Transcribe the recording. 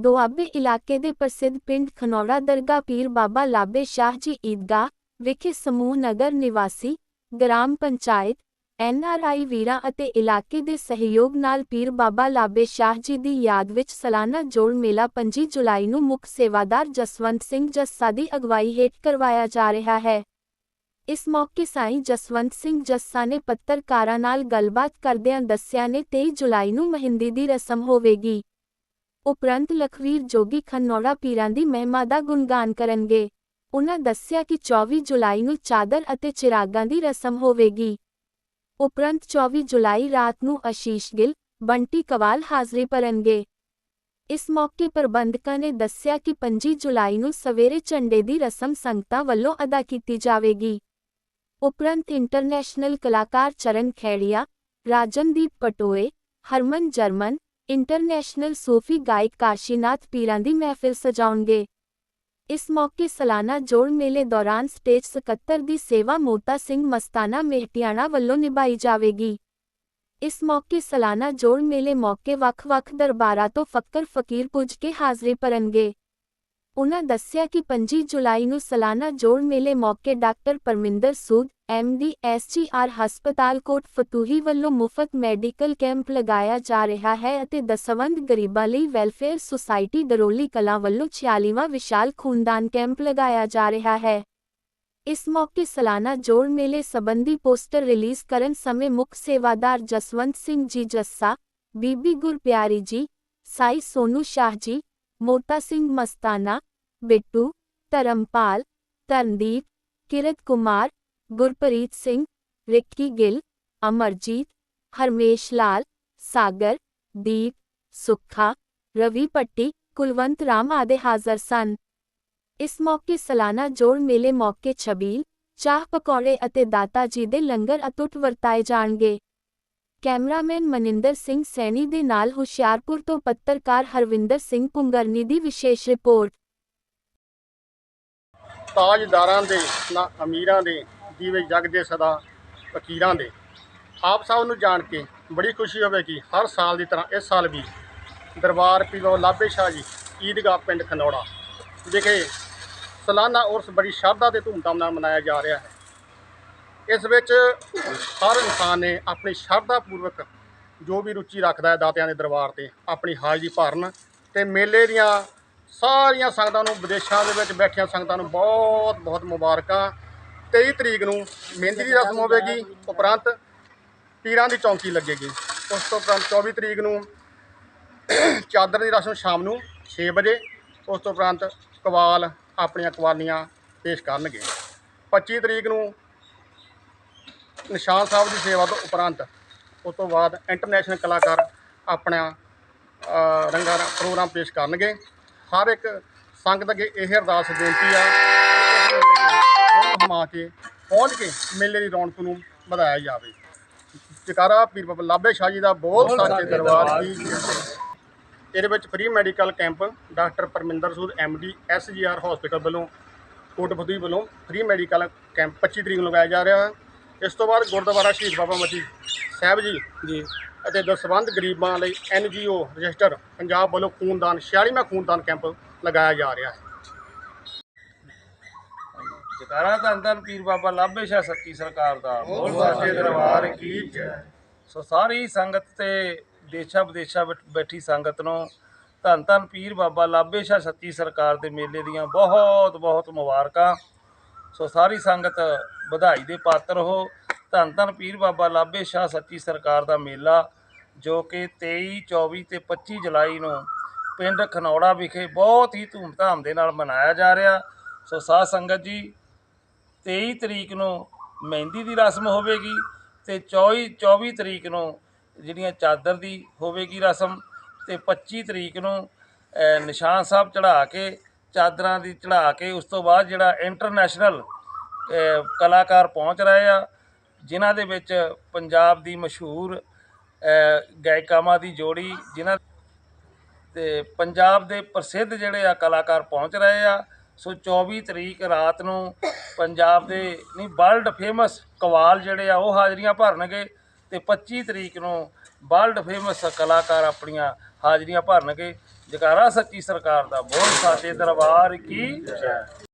ਦੁਆਬੇ ਇਲਾਕੇ ਦੇ ਪ੍ਰਸਿੱਧ ਪਿੰਡ ਖਨੌੜਾ ਦਰਗਾ ਪੀਰ ਬਾਬਾ ਲਾਬੇ ਸ਼ਾਹ ਜੀ ਈਦਗਾਹ ਵਿਖੇ ਸਮੂਹ ਨਗਰ ਨਿਵਾਸੀ, ਗ੍ਰਾਮ ਪੰਚਾਇਤ ਐਨਆਰਆਈ ਵੀਰਾਂ ਅਤੇ ਇਲਾਕੇ ਦੇ ਸਹਿਯੋਗ ਨਾਲ ਪੀਰ ਬਾਬਾ ਲਾਬੇ ਸ਼ਾਹ ਜੀ ਦੀ ਯਾਦ ਵਿੱਚ ਸਾਲਾਨਾ ਜੋੜ ਮੇਲਾ 25 ਜੁਲਾਈ ਨੂੰ ਮੁੱਖ ਸੇਵਾਦਾਰ ਜਸਵੰਤ ਸਿੰਘ ਜੱਸਾ ਦੀ ਅਗਵਾਈ ਹੇਠ ਕਰਵਾਇਆ ਜਾ ਰਿਹਾ ਹੈ। ਇਸ ਮੌਕੇ ਸਾਈਂ ਜਸਵੰਤ ਸਿੰਘ ਜੱਸਾ ਨੇ ਪੱਤਰਕਾਰਾਂ ਨਾਲ ਗੱਲਬਾਤ ਕਰਦਿਆਂ ਦੱਸਿਆ, ਨੇ 23 ਜੁਲਾਈ ਨੂੰ ਮਹਿੰਦੀ ਦੀ ਰਸਮ ਹੋਵੇਗੀ। ਉਪਰੰਤ ਲਖਵੀਰ ਜੋਗੀ ਖੰਨੌੜਾ ਪੀਰਾਂ ਦੀ ਮਹਿਮਾ ਦਾ ਗੁਣਗਾਨ ਕਰਨਗੇ। ਉਹਨਾਂ ਦੱਸਿਆ ਕਿ 24 ਜੁਲਾਈ ਨੂੰ ਚਾਦਰ ਅਤੇ ਚਿਰਾਗਾਂ ਦੀ ਰਸਮ ਹੋਵੇਗੀ। ਉਪਰੰਤ 24 ਜੁਲਾਈ ਰਾਤ ਨੂੰ ਆਸ਼ੀਸ਼ ਗਿੱਲ, ਬੰਟੀ ਕਵਾਲ ਹਾਜ਼ਰੀ ਭਰਨਗੇ। ਇਸ ਮੌਕੇ ਪ੍ਰਬੰਧਕਾਂ ਨੇ ਦੱਸਿਆ ਕਿ 25 ਜੁਲਾਈ ਨੂੰ ਸਵੇਰੇ ਝੰਡੇ ਦੀ ਰਸਮ ਸੰਗਤਾਂ ਵੱਲੋਂ ਅਦਾ ਕੀਤੀ ਜਾਵੇਗੀ। ਉਪਰੰਤ ਇੰਟਰਨੈਸ਼ਨਲ ਕਲਾਕਾਰ ਚਰਨ ਖੈੜੀਆ ਰਾਜਨਦੀਪ ਪਟੋਏ, ਹਰਮਨ ਜਰਮਨ ਇੰਟਰਨੈਸ਼ਨਲ ਸੂਫੀ ਗਾਇਕ ਕਾਸ਼ੀਨਾਥ ਪੀਰਾਂ ਦੀ ਮਹਿਫਿਲ ਸਜਾਉਣਗੇ। ਇਸ ਮੌਕੇ ਸਾਲਾਨਾ ਜੋੜ ਮੇਲੇ ਦੌਰਾਨ ਸਟੇਜ ਸਕੱਤਰ ਦੀ ਸੇਵਾ ਮੋਤਾ ਸਿੰਘ ਮਸਤਾਨਾ ਮਹਿਟਿਆਣਾ ਵੱਲੋਂ ਨਿਭਾਈ ਜਾਵੇਗੀ। ਇਸ ਮੌਕੇ ਸਾਲਾਨਾ ਜੋੜ ਮੇਲੇ ਮੌਕੇ ਵੱਖ-ਵੱਖ ਦਰਬਾਰਾਂ ਤੋਂ ਫੱਕਰ ਫਕੀਰ ਪੁੱਜ ਕੇ ਹਾਜ਼ਰੀ ਭਰਨਗੇ। ਉਨ੍ਹਾਂ ਦੱਸਿਆ ਕਿ 25 ਜੁਲਾਈ ਨੂੰ ਸਾਲਾਨਾ ਜੋੜ ਮੇਲੇ ਮੌਕੇ doctor Parminder Sood MD SGR ਹਸਪਤਾਲ ਕੋਟ ਫਤੂਹੀ ਵੱਲੋਂ ਮੁਫਤ ਮੈਡੀਕਲ ਕੈਂਪ ਲਗਾਇਆ ਜਾ ਰਿਹਾ ਹੈ ਅਤੇ ਦਸਵੰਧ ਗਰੀਬਾਂ ਲਈ ਵੈਲਫੇਅਰ ਸੁਸਾਇਟੀ ਦਰੋਲੀ ਕਲਾਂ ਵੱਲੋਂ 46ਵਾਂ ਵਿਸ਼ਾਲ ਖੂਨਦਾਨ ਕੈਂਪ ਲਗਾਇਆ ਜਾ ਰਿਹਾ ਹੈ। ਇਸ ਮੌਕੇ ਸਾਲਾਨਾ ਜੋੜ ਮੇਲੇ ਸੰਬੰਧੀ ਪੋਸਟਰ ਰਿਲੀਜ਼ ਕਰਨ ਸਮੇਂ ਮੁੱਖ ਸੇਵਾਦਾਰ ਜਸਵੰਤ ਸਿੰਘ ਜੀ ਜੱਸਾ, ਬੀਬੀ ਗੁਰਪਿਆਰੀ ਜੀ, ਸਾਈ ਸੋਨੂ ਸ਼ਾਹ ਜੀ ਮੋਤਾ ਸਿੰਘ ਮਸਤਾਨਾ ਬਿੱਟੂ ਧਰਮਪਾਲ ਤਰਨਦੀਪ ਕਿਰਤ ਕੁਮਾਰ ਗੁਰਪ੍ਰੀਤ ਸਿੰਘ ਰਿੱਕੀ ਗਿੱਲ ਅਮਰਜੀਤ ਹਰਮੇਸ਼ ਲਾਲ ਸਾਗਰ ਦੀਪ ਸੁੱਖਾ ਰਵੀ ਪੱਟੀ ਕੁਲਵੰਤ ਰਾਮ ਆਦਿ ਹਾਜ਼ਰ ਸਨ ਇਸ ਮੌਕੇ ਸਾਲਾਨਾ ਜੋੜ ਮੇਲੇ ਮੌਕੇ ਛਬੀਲ ਚਾਹ ਪਕੌੜੇ ਅਤੇ ਦਾਤਾ ਜੀ ਦੇ ਲੰਗਰ ਅਤੁੱਟ ਵਰਤਾਏ ਜਾਣਗੇ ਕੈਮਰਾਮੈਨ ਮਨਿੰਦਰ ਸਿੰਘ ਸੈਣੀ ਦੇ ਨਾਲ ਹੁਸ਼ਿਆਰਪੁਰ ਤੋਂ ਪੱਤਰਕਾਰ ਹਰਵਿੰਦਰ ਸਿੰਘ ਪੁੰਗਰਨੀ ਦੀ ਵਿਸ਼ੇਸ਼ ਰਿਪੋਰਟ। ਤਾਜਦਾਰਾਂ ਦੇ, ਨਾ ਅਮੀਰਾਂ ਦੇ ਦੀਵੇ ਜਗ ਦੇ ਸਦਾ ਫਕੀਰਾਂ ਦੇ। ਆਪ ਸਭ ਨੂੰ ਜਾਣ ਕੇ ਬੜੀ ਖੁਸ਼ੀ ਹੋਵੇਗੀ ਹਰ ਸਾਲ ਦੀ ਤਰ੍ਹਾਂ ਇਸ ਸਾਲ ਵੀ ਦਰਬਾਰ ਪੀਰੋ ਲਾਬੇ ਸ਼ਾਹ ਜੀ ਈਦਗਾਹ ਪਿੰਡ ਖਨੌੜਾ ਵਿਖੇ ਸਾਲਾਨਾ ਉਰਸ ਬੜੀ ਸ਼ਰਧਾ ਤੇ ਧੂਮਧਾਮ ਨਾਲ ਮਨਾਇਆ ਜਾ ਰਿਹਾ ਹੈ। ਇਸ ਵਿੱਚ ਹਰ ਇਨਸਾਨ ਨੇ ਆਪਣੀ ਸ਼ਰਧਾ ਪੂਰਵਕ ਜੋ ਵੀ ਰੁਚੀ ਰੱਖਦਾ ਹੈ ਦਾਤਿਆਂ ਦੇ ਦਰਬਾਰ ਤੇ, ਆਪਣੀ ਹਾਜ਼ਰੀ ਭਰਨ ਤੇ ਮੇਲੇ ਦੀਆਂ ਸਾਰੀਆਂ ਸੰਗਤਾਂ ਨੂੰ, ਵਿਦੇਸ਼ਾਂ ਦੇ ਵਿੱਚ ਬੈਠੀਆਂ ਸੰਗਤਾਂ ਨੂੰ ਬਹੁਤ ਬਹੁਤ ਮੁਬਾਰਕਾਂ। 23 ਤਰੀਕ ਨੂੰ ਮਹਿੰਦੀ ਦੀ ਰਸਮ ਹੋਵੇਗੀ, ਉਪਰੰਤ ਪੀਰਾਂ ਦੀ ਚੌਂਕੀ ਲੱਗੇਗੀ। ਉਸ ਤੋਂ ਉਪਰੰਤ 24 ਤਰੀਕ ਨੂੰ ਚਾਦਰ ਦੀ ਰਸਮ ਸ਼ਾਮ ਨੂੰ 6 ਵਜੇ, ਉਸ ਤੋਂ ਉਪਰੰਤ ਕਵਾਲ ਆਪਣੀਆਂ ਕਵਾਲੀਆਂ ਪੇਸ਼ ਕਰਨਗੇ। 25 ਤਰੀਕ ਨੂੰ ਨਿਸ਼ਾਨ ਸਾਹਿਬ ਦੀ ਸੇਵਾ ਤੋਂ ਉਪਰੰਤ ਉਸ ਤੋਂ ਬਾਅਦ ਇੰਟਰਨੈਸ਼ਨਲ ਕਲਾਕਾਰ ਆਪਣਾ ਰੰਗਾ ਪ੍ਰੋਗਰਾਮ ਪੇਸ਼ ਕਰਨਗੇ। ਹਰ ਇੱਕ ਸੰਗਤ ਅੱਗੇ ਇਹ ਅਰਦਾਸ ਬੇਨਤੀ ਆ ਹਮਾ ਕੇ ਪਹੁੰਚ ਕੇ ਮੇਲੇ ਦੀ ਰੌਣਕ ਨੂੰ ਵਧਾਇਆ ਜਾਵੇ। ਜਕਾਰਾ ਪੀਰ ਬਾਬਾ ਲਾਬੇ ਸ਼ਾਹ ਜੀ ਦਾ ਬੋਲ ਸਾਚੇ ਦਰਬਾਰ ਦੀ ਜੈ। ਇਹਦੇ ਵਿੱਚ free medical camp doctor Parminder Sood MD SGR hospital ਵੱਲੋਂ ਕੋਟਪੁਰੀ ਵੱਲੋਂ ਫ੍ਰੀ ਮੈਡੀਕਲ ਕੈਂਪ 25 ਤਰੀਕ ਨੂੰ ਲਗਾਇਆ ਜਾ ਰਿਹਾ ਹੈ। ਇਸ ਤੋਂ ਬਾਅਦ ਗੁਰਦੁਆਰਾ ਸ਼ਹੀਦ ਬਾਬਾ ਮਤੀ ਸਾਹਿਬ ਜੀ ਜੀ। ਅਤੇ ਦਸਵੰਧ ਗਰੀਬਾਂ ਲਈ ਐਨਜੀਓ ਰਜਿਸਟਰ ਪੰਜਾਬ ਵੱਲੋਂ ਖੂਨਦਾਨ 46ਵਾਂ ਖੂਨਦਾਨ ਕੈਂਪ ਲਗਾਇਆ ਜਾ ਰਿਹਾ ਹੈ। ਜਕਾਰਾ ਧੰਨ ਧੰਨ ਪੀਰ ਬਾਬਾ ਲਾਭੇ ਸ਼ਾਹ ਸੱਚੀ ਸਰਕਾਰ ਦਾ। ਬੋਲ ਸਾਚੇ ਦਰਬਾਰ ਕੀ ਜੈ। ਸੋ ਸਾਰੀ ਸੰਗਤ ਤੇ ਦੇਸ਼ਾਂ ਵਿਦੇਸ਼ਾਂ ਵਿੱਚ ਬੈਠੀ ਸੰਗਤ ਨੂੰ ਧੰਨ ਧੰਨ ਪੀਰ ਬਾਬਾ ਲਾਭੇ ਸ਼ਾਹ ਸੱਚੀ ਸਰਕਾਰ ਦੇ ਮੇਲੇ ਦੀਆਂ ਬਹੁਤ ਬਹੁਤ ਮੁਬਾਰਕਾਂ। ਸੋ ਸਾਰੀ ਸੰਗਤ ਵਧਾਈ ਦੇ ਪਾਤਰ ਹੋ। ਧੰਨ ਧੰਨ ਪੀਰ ਬਾਬਾ ਲਾਭੇ ਸ਼ਾਹ ਸੱਚੀ ਸਰਕਾਰ ਦਾ ਮੇਲਾ, ਜੋ ਕਿ 23 24 ਤੇ 25 ਜੁਲਾਈ ਨੂੰ ਪਿੰਡ ਖਨੌੜਾ ਵਿਖੇ ਬਹੁਤ ਹੀ ਧੂਮਧਾਮ ਦੇ ਨਾਲ ਮਨਾਇਆ ਜਾ ਰਿਹਾ। ਸੋ ਸਾਧ ਸੰਗਤ ਜੀ 23 ਤਰੀਕ ਨੂੰ ਮਹਿੰਦੀ ਦੀ ਰਸਮ ਹੋਵੇਗੀ ਤੇ 24 24 ਤਰੀਕ ਨੂੰ ਜਿਹੜੀਆਂ ਚਾਦਰ ਦੀ ਹੋਵੇਗੀ ਰਸਮ ਤੇ 25 ਤਰੀਕ ਨੂੰ ਨਿਸ਼ਾਨ ਸਾਹਿਬ ਚੜਾ ਕੇ ਚਾਦਰਾਂ ਦੀ ਚੜਾ ਕੇ ਉਸ ਤੋਂ ਬਾਅਦ ਜਿਹੜਾ ਇੰਟਰਨੈਸ਼ਨਲ ਕਲਾਕਾਰ ਪਹੁੰਚ ਰਹੇ ਆ, ਜਿਨ੍ਹਾਂ ਦੇ ਵਿੱਚ ਪੰਜਾਬ ਦੀ ਮਸ਼ਹੂਰ ਗਾਇਕਾਵਾਂ ਦੀ ਜੋੜੀ, ਜਿਨ੍ਹਾਂ ਤੇ ਪੰਜਾਬ ਦੇ ਪ੍ਰਸਿੱਧ ਜਿਹੜੇ ਆ ਕਲਾਕਾਰ ਪਹੁੰਚ ਰਹੇ ਆ। ਸੋ 24 ਤਰੀਕ ਰਾਤ ਨੂੰ ਪੰਜਾਬ ਦੇ ਨਹੀਂ ਵਰਲਡ ਫੇਮਸ ਕਵਾਲ ਜਿਹੜੇ ਆ ਉਹ ਹਾਜ਼ਰੀਆਂ ਭਰਨਗੇ ਤੇ 25 ਤਰੀਕ ਨੂੰ ਵਰਲਡ ਫੇਮਸ ਕਲਾਕਾਰ ਆਪਣੀਆਂ ਹਾਜ਼ਰੀਆਂ ਭਰਨਗੇ। ਜਕਾਰਾ ਸੱਚੀ ਸਰਕਾਰ ਦਾ ਬੋਲ ਸਾਚੇ ਦਰਬਾਰ ਕੀ